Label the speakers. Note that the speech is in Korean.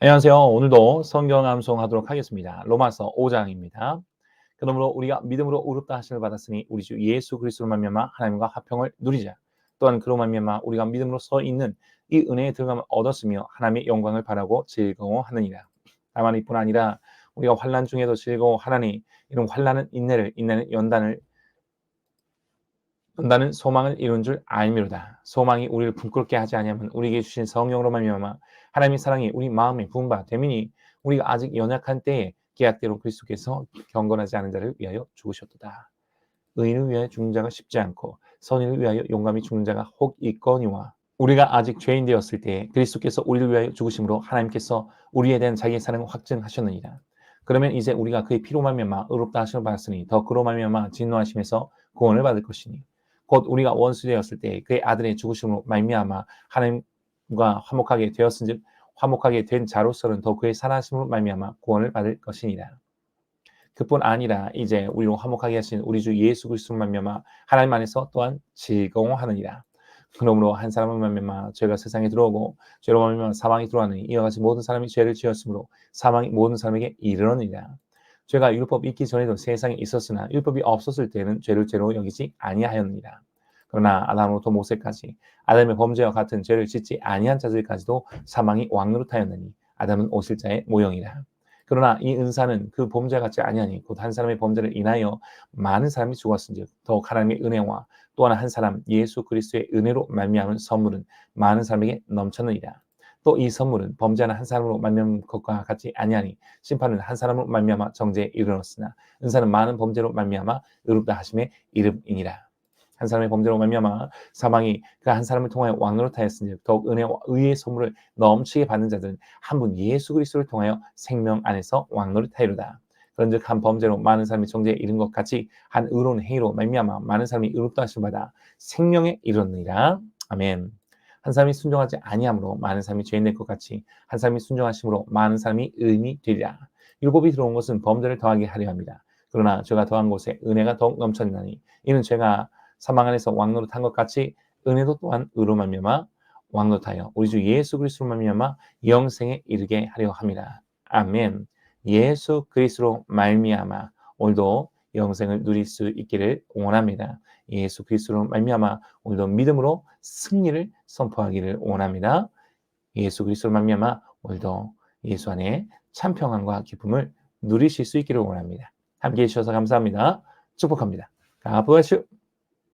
Speaker 1: 안녕하세요. 오늘도 성경 암송하도록 하겠습니다. 로마서 5장입니다. 그러므로 우리가 믿음으로 의롭다 하심을 받았으니 우리 주 예수 그리스도로 말미암아 하나님과 화평을 누리자. 또한 그로 말미암아 우리가 믿음으로 서 있는 이 은혜의 들감을 얻었으며 하나님의 영광을 바라고 즐거워하느니라. 다만 이뿐 아니라 우리가 환난 중에도 즐거워하나니 이런 환난은 인내를 인내는 연단을 연단은 소망을 이룬 줄 알미로다. 소망이 우리를 부끄럽게 하지 아니하면 우리에게 주신 성령으로 말미암아 하나님의 사랑이 우리 마음에 부음바 되미니 우리가 아직 연약한 때에 계약대로 그리스도께서 경건하지 않은 자를 위하여 죽으셨도다. 의인을 위하여 죽는 자가 쉽지 않고 선인을 위하여 용감히 죽는 자가 혹 있거니와 우리가 아직 죄인 되었을 때 그리스도께서 우리를 위하여 죽으심으로 하나님께서 우리에 대한 자기의 사랑을 확증하셨느니라. 그러면 이제 우리가 그의 피로 말미암아 의롭다 하심을 받았으니 더 그로 말미암아 진노하심에서 구원을 받을 것이니 곧 우리가 원수되었을 때 그의 아들의 죽으심으로 말미암아 하나님과 화목하게 되었은즉 화목하게 된 자로서는 더 그의 살아심으로 말미암아 구원을 받을 것이니라. 그뿐 아니라 이제 우리로 화목하게 하신 우리 주 예수 그리스도로 말미암아 하나님 안에서 또한 즐거워하느니라. 그러므로 한 사람은 말미암아 죄가 세상에 들어오고 죄로 말미암아 사망이 들어오니 이와 같이 모든 사람이 죄를 지었으므로 사망이 모든 사람에게 이르러니라. 죄가 율법 있기 전에도 세상에 있었으나 율법이 없었을 때는 죄를 죄로 여기지 아니하였느니라. 그러나 아담으로부터 모세까지 아담의 범죄와 같은 죄를 짓지 아니한 자들까지도 사망이 왕노릇하였느니 아담은 오실 자의 모형이라. 그러나 이 은사는 그 범죄 같지 아니하니 곧 한 사람의 범죄를 인하여 많은 사람이 죽었은즉 더욱 하나님의 은혜와 또 하나 한 사람 예수 그리스도의 은혜로 말미암은 선물은 많은 사람에게 넘쳤느니라. 또 이 선물은 범죄하는 한 사람으로 말미암은 것과 같지 아니하니 심판은 한 사람으로 말미암아 정죄에 이르렀으나 은사는 많은 범죄로 말미암아 의롭다 하심의 이름이니라. 한 사람의 범죄로 말미암아 사망이 그 한 사람을 통하여 왕노릇하였으니 더욱 은혜와 의의 선물을 넘치게 받는 자들은 한 분 예수 그리스도를 통하여 생명 안에서 왕노릇하리로다. 그런즉 한 범죄로 많은 사람이 정죄에 이른 것 같이 한 의로운 행위로 말미암아 많은 사람이 의롭다 하심 받아 생명에 이르느니라. 아멘. 한 사람이 순종하지 아니함으로 많은 사람이 죄인 될 것 같이 한 사람이 순종하심으로 많은 사람이 의인이 되리라. 율법이 들어온 것은 범죄를 더하게 하려 합니다. 그러나 죄가 더한 곳에 은혜가 더욱 넘쳤나니 이는 죄가 사망 안에서 왕노릇한 것 같이 은혜도 또한 의로 말미암아 왕노릇하여 우리 주 예수 그리스도로 말미암아 영생에 이르게 하려 합니다. 아멘. 예수 그리스도로 말미암아 오늘도 영생을 누릴 수 있기를 원합니다. 예수 그리스도로 말미암아 오늘도 믿음으로 승리를 선포하기를 원합니다. 예수 그리스도로 말미암아 오늘도 예수 안에 참 평안과 기쁨을 누리실 수 있기를 원합니다. 함께 해주셔서 감사합니다. 축복합니다. You.